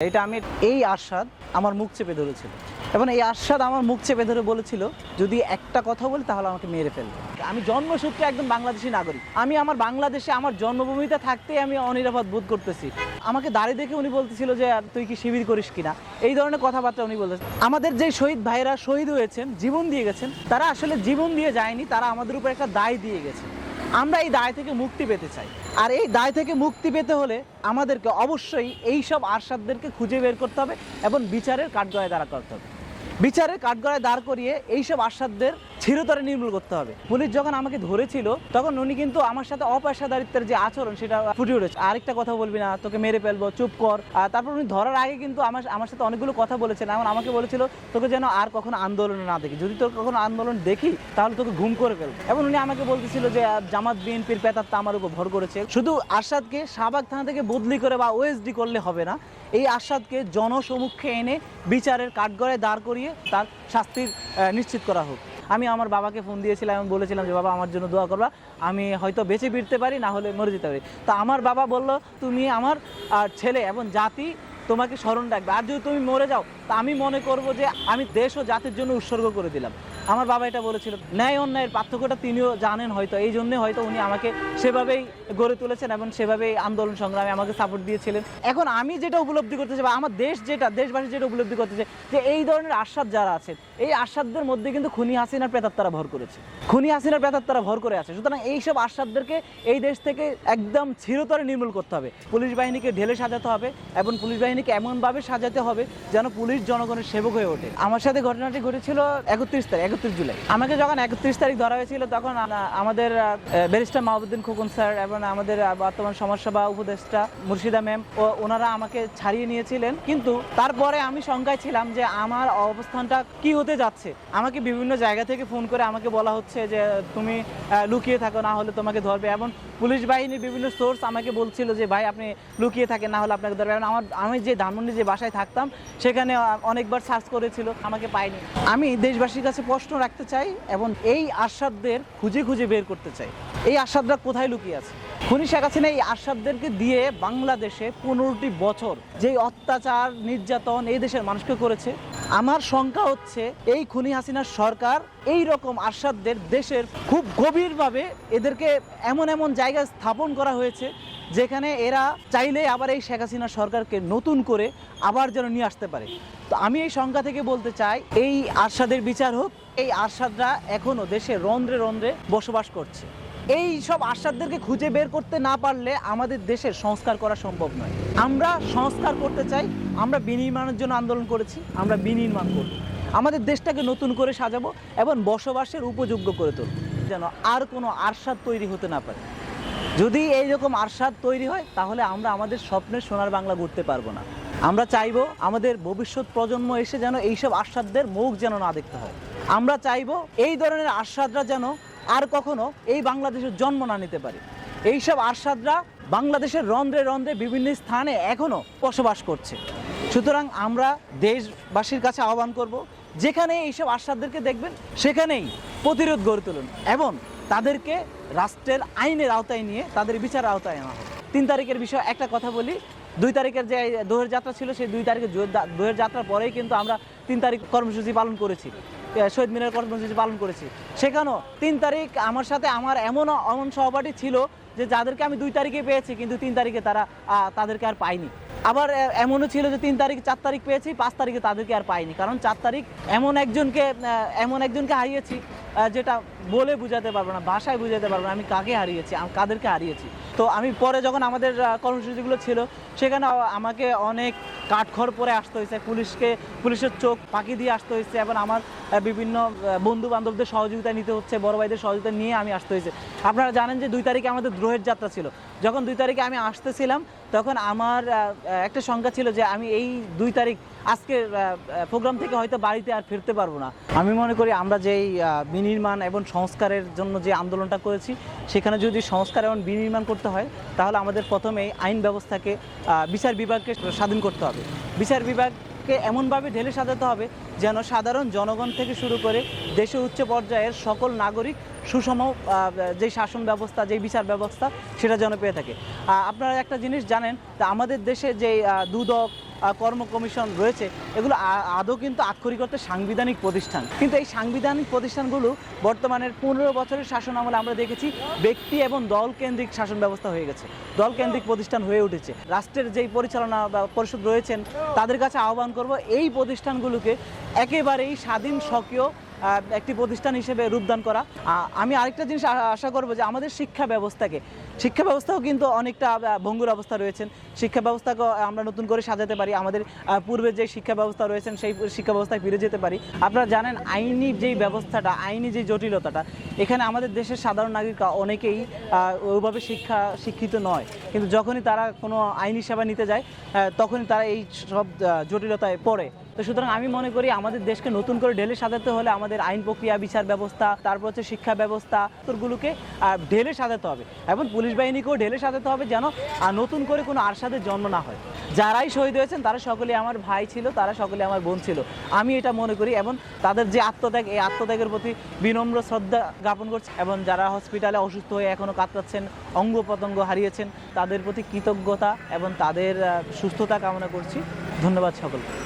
এটা আমি এই আস্বাদ আমার মুখ চেপে ধরেছিল। এবং এই আস্বাদ আমার মুখ চেপে ধরে বলেছিল, যদি একটা কথা বলি তাহলে আমাকে মেরে ফেলবে আমি জন্মসূত্রে একদম বাংলাদেশি নাগরিক। আমি আমার বাংলাদেশে আমার জন্মভূমিতে থাকতেই আমি অনিরাপদ বোধ করতেছি। আমাকে দাঁড়িয়ে দেখে উনি বলতেছিল যে, তুই কি শিবির করিস কিনা? এই ধরনের কথাবার্তা উনি বলতেছেন আমাদের যে শহীদ ভাইরা শহীদ হয়েছেন, জীবন দিয়ে গেছেন, তারা আসলে জীবন দিয়ে যায়নি, তারা আমাদের উপর একটা দায় দিয়ে গেছে। আমরা এই দায় থেকে মুক্তি পেতে চাই। আর এই দায় থেকে মুক্তি পেতে হলে আমাদেরকে অবশ্যই এই সব আরশাদদেরকে খুঁজে বের করতে হবে এবং বিচারের কাঠগড়ায় দাঁড়া করতে হবে। বিচারের কাঠগড়ায় দাঁড় করিয়ে এইসব আশ্বাদদের চিরতরে নির্মূল করতে হবে। পুলিশ যখন আমাকে ধরেছিল, তখন উনি কিন্তু আমার সাথে অপেশাদারিত্বের যে আচরণ, সেটা ফুটে উঠেছে। আরেকটা কথা বলবি না, তোকে মেরে ফেলব, চুপ কর। তারপর উনি ধরার আগে কিন্তু আমার আমার সাথে অনেকগুলো কথা বলেছেন। এমন আমাকে বলেছিল, তোকে যেন আর কখনো আন্দোলনে না দেখি। যদি তোর কখনো আন্দোলন দেখি, তাহলে তোকে ঘুম করে ফেলব। এবং উনি আমাকে বলতেছিল যে, জামাত বিএনপির পেতাত্তা আমার উপর ভর করেছে। শুধু আরশাদকে শাহবাগ থানা থেকে বদলি করে বা ওএসডি করলে হবে না। এই আরশাদকে জনসমুখে এনে বিচারের কাঠগড়ায় দাঁড় করিয়ে তার শাস্তির নিশ্চিত করা হোক। আমি আমার বাবাকে ফোন দিয়েছিলাম এবং বলেছিলাম যে, বাবা, আমার জন্য দোয়া করবা। আমি হয়তো বেঁচে ফিরতে পারি, না হলে মরে যেতে পারি। তো আমার বাবা বলল, তুমি আমার ছেলে এবং জাতি তোমাকে স্মরণ রাখবে। আর যদি তুমি মরে যাও, তা আমি মনে করব যে, আমি দেশ ও জাতির জন্য উৎসর্গ করে দিলাম। আমার বাবা এটা বলেছিল, ন্যায় অন্যায়ের পার্থক্যটা তিনিও জানেন হয়তো, এই জন্যে হয়তো উনি আমাকে সেভাবেই গড়ে তুলেছেন এবং সেভাবেই আন্দোলন সংগ্রামে আমাকে সাপোর্ট দিয়েছিলেন। এখন আমি যেটা উপলব্ধি করতেছি বা আমার দেশ যেটা, দেশবাসী যেটা উপলব্ধি করতেছে যে এই ধরনের আশ্বাদ যারা আছে, এই আশ্বাদদের মধ্যে কিন্তু খুনি হাসিনার প্রেতাত্মারা ভর করেছে। খুনি হাসিনার প্রেতাত্মারা ভর করে আছে। সুতরাং এইসব আশ্বাদদেরকে এই দেশ থেকে একদম চিরতরে নির্মূল করতে হবে। পুলিশ বাহিনীকে ঢেলে সাজাতে হবে এবং পুলিশ বাহিনীকে এমনভাবে সাজাতে হবে যেন পুলিশ জনগণের সেবক হয়ে ওঠে। আমার সাথে ঘটনাটি ঘটেছিল একত্রিশ তারিখ একত্রিশ জুলাই। আমাকে যখন একত্রিশ তারিখ ধরা হয়েছিল, তখন আমাদের ব্যারিস্টার মাহবুদ্দিন খোকন স্যার এবং আমাদের বর্তমান সমাজসভা উপদেষ্টা মুর্শিদা ম্যাম, ও ওনারা আমাকে ছাড়িয়ে নিয়েছিলেন। কিন্তু তারপরে আমি শঙ্কায় ছিলাম যে আমার অবস্থানটা কি হতে যাচ্ছে। আমাকে বিভিন্ন জায়গা থেকে ফোন করে আমাকে বলা হচ্ছে যে, তুমি লুকিয়ে থাকো, না হলে তোমাকে ধরবে। এবং পুলিশ বাহিনীর বিভিন্ন সোর্স আমাকে বলছিল যে, ভাই, আপনি লুকিয়ে থাকেন, না হলে আপনাকে ধরবে। আমার, আমি যে ধানমন্ডি যে বাসায় থাকতাম, সেখানে অনেকবার সার্চ করেছিল, আমাকে পাইনি আমি দেশবাসীর কাছে প্রশ্ন রাখতে চাই এবং এই আশ্বাদদের খুঁজে খুঁজে বের করতে চাই। এই আশ্বাদরা কোথায় লুকিয়ে আছে? খুনি শেখ হাসিনা এই আশ্বাদদেরকে দিয়ে বাংলাদেশে পনেরোটি বছর যেই অত্যাচার, নির্যাতন এই দেশের মানুষকে করেছে। আমার শঙ্কা হচ্ছে এই খুনি হাসিনার সরকার এই রকম আশ্বাদদের দেশের খুব গভীরভাবে এদেরকে এমন এমন জায়গায় স্থাপন করা হয়েছে যেখানে এরা চাইলে আবার এই শেখ হাসিনা সরকারকে নতুন করে আবার যেন নিয়ে আসতে পারে। তো আমি এই সংখ্যা থেকে বলতে চাই, এই আরশাদের বিচার হোক, এই আরশাদরা এখনও দেশে রন্ধ্রে রন্ধ্রে বসবাস করছে। এই সব আশ্বাদদেরকে খুঁজে বের করতে না পারলে আমাদের দেশের সংস্কার করা সম্ভব নয়। আমরা সংস্কার করতে চাই, আমরা বিনির্মাণের জন্য আন্দোলন করেছি, আমরা বিনির্মাণ করব। আমাদের দেশটাকে নতুন করে সাজাবো এবং বসবাসের উপযোগ্য করে তুলব, যেন আর কোনো আরশাদ তৈরি হতে না পারে। যদি এইরকম আরশাদ তৈরি হয়, তাহলে আমরা আমাদের স্বপ্নের সোনার বাংলা ঘুরতে পারব না। আমরা চাইব আমাদের ভবিষ্যৎ প্রজন্ম এসে যেন এইসব আশ্বাদদের মুখ যেন না দেখতে হয়। আমরা চাইব এই ধরনের আশ্বাদরা যেন আর কখনো এই বাংলাদেশের জন্ম না নিতে পারে। এইসব আশ্বাদরা বাংলাদেশের রন্ধ্রে রন্ধ্রে বিভিন্ন স্থানে এখনও বসবাস করছে। সুতরাং আমরা দেশবাসীর কাছে আহ্বান করব যেখানে এইসব আশ্বাদদেরকে দেখবেন, সেখানেই প্রতিরোধ গড়ে তুলুন। এবং তাদেরকে রাষ্ট্রের আইনের আওতায় নিয়ে তাদের বিচার আওতায় আনা হবে তিন তারিখের বিষয়ে একটা কথা বলি। দুই তারিখের যে দোহের যাত্রা ছিল, সেই দুই তারিখের দোহের যাত্রার পরেই কিন্তু আমরা তিন তারিখ কর্মসূচি পালন করেছি। শহীদ মিনার কর্মসূচি পালন করেছি। সেখানেও তিন তারিখ আমার সাথে আমার এমন এমন সহপাঠী ছিল যে যাদেরকে আমি দুই তারিখে পেয়েছি, কিন্তু তিন তারিখে তারা তাদেরকে আর পাইনি আবার এমনও ছিল যে তিন তারিখ, চার তারিখ পেয়েছি, পাঁচ তারিখে তাদেরকে আর পাইনি কারণ চার তারিখ এমন একজনকে এমন একজনকে হারিয়েছি যেটা বলে বুঝাতে পারব না, ভাষায় বুঝাতে পারব না, আমি কাকে হারিয়েছি কাদেরকে হারিয়েছি। তো আমি পরে যখন আমাদের কর্মসূচিগুলো ছিল, সেখানে আমাকে অনেক কাঠখড় পরে আসতে হয়েছে, পুলিশকে, পুলিশের চোখ পাকি দিয়ে আসতে হয়েছে, এবং আমার বিভিন্ন বন্ধু বান্ধবদের সহযোগিতা নিতে হচ্ছে, বড় ভাইদের সহযোগিতা নিয়ে আমি আসতে হয়েছে। আপনারা জানেন যে দুই তারিখে আমাদের দ্রোহের যাত্রা ছিল। যখন দুই তারিখে আমি আসতেছিলাম, তখন আমার একটা সংখ্যা ছিল যে আমি এই দুই তারিখ আজকের প্রোগ্রাম থেকে হয়তো বাড়িতে আর ফিরতে পারব না। আমি মনে করি আমরা যেই বিনির্মাণ এবং সংস্কারের জন্য যে আন্দোলনটা করেছি, সেখানে যদি সংস্কার এবং বিনির্মাণ করতে হয়, তাহলে আমাদের প্রথমেই আইন ব্যবস্থাকে বিচার বিভাগকে স্বাধীন করতে হবে। বিচার বিভাগকে এমনভাবে ঢেলে সাজাতে হবে যেন সাধারণ জনগণ থেকে শুরু করে দেশের উচ্চ পর্যায়ের সকল নাগরিক সুষম যে শাসন ব্যবস্থা যে বিচার ব্যবস্থা, সেটা যেন পেয়ে থাকে। আপনারা একটা জিনিস জানেন আমাদের দেশে যে দুদক কর্ম কমিশন রয়েছে, এগুলো আদৌ কিন্তু আক্ষরিক সাংবিধানিক প্রতিষ্ঠান। কিন্তু এই সাংবিধানিক প্রতিষ্ঠানগুলো বর্তমানের পনেরো বছরের শাসন আমলে আমরা দেখেছি ব্যক্তি এবং দল কেন্দ্রিক শাসন ব্যবস্থা হয়ে গেছে দল কেন্দ্রিক প্রতিষ্ঠান হয়ে উঠেছে। রাষ্ট্রের যেই পরিচালনা পরিষদ রয়েছেন, তাদের কাছে আহ্বান করব, এই প্রতিষ্ঠানগুলোকে একেবারেই স্বাধীন, স্বকীয় একটি প্রতিষ্ঠান হিসেবে রূপদান করা। আমি আরেকটা জিনিস আশা করব যে আমাদের শিক্ষা ব্যবস্থাকে, শিক্ষা ব্যবস্থাও কিন্তু অনেকটা ভঙ্গুর অবস্থা রয়েছেন। শিক্ষা ব্যবস্থাকে আমরা নতুন করে সাজাতে পারি, আমাদের পূর্বে যে শিক্ষা ব্যবস্থা রয়েছেন, সেই শিক্ষা ব্যবস্থায় ফিরে যেতে পারি। আপনারা জানেন, আইনি যেই ব্যবস্থাটা, আইনি যে জটিলতাটা, এখানে আমাদের দেশের সাধারণ নাগরিক অনেকেই ওইভাবে শিক্ষা শিক্ষিত নয়। কিন্তু যখনই তারা কোনো আইনি সেবা নিতে যায় তখনই তারা এই সব জটিলতায় পড়ে। তো সুতরাং আমি মনে করি আমাদের দেশকে নতুন করে ঢেলে সাজাতে হলে আমাদের আইন প্রক্রিয়া বিচার ব্যবস্থা তারপর হচ্ছে শিক্ষা ব্যবস্থা আহ, ঢেলে সাজাতে হবে এবং পুলিশ বাহিনীকেও ঢেলে সাজাতে হবে যেন নতুন করে কোনো আরশাদের জন্ম না হয়। যারাই শহীদ হয়েছেন তারা সকলে আমার ভাই ছিল তারা সকলে আমার বোন ছিল। আমি এটা মনে করি এবং তাদের যে আত্মত্যাগ এই আত্মত্যাগের প্রতি বিনম্র শ্রদ্ধা জ্ঞাপন করছে এবং যারা হসপিটালে অসুস্থ হয়ে এখনও কাতরাচ্ছেন অঙ্গ প্রত্যঙ্গ হারিয়েছেন তাদের প্রতি কৃতজ্ঞতা এবং তাদের সুস্থতা কামনা করছি। ধন্যবাদ সকলকে।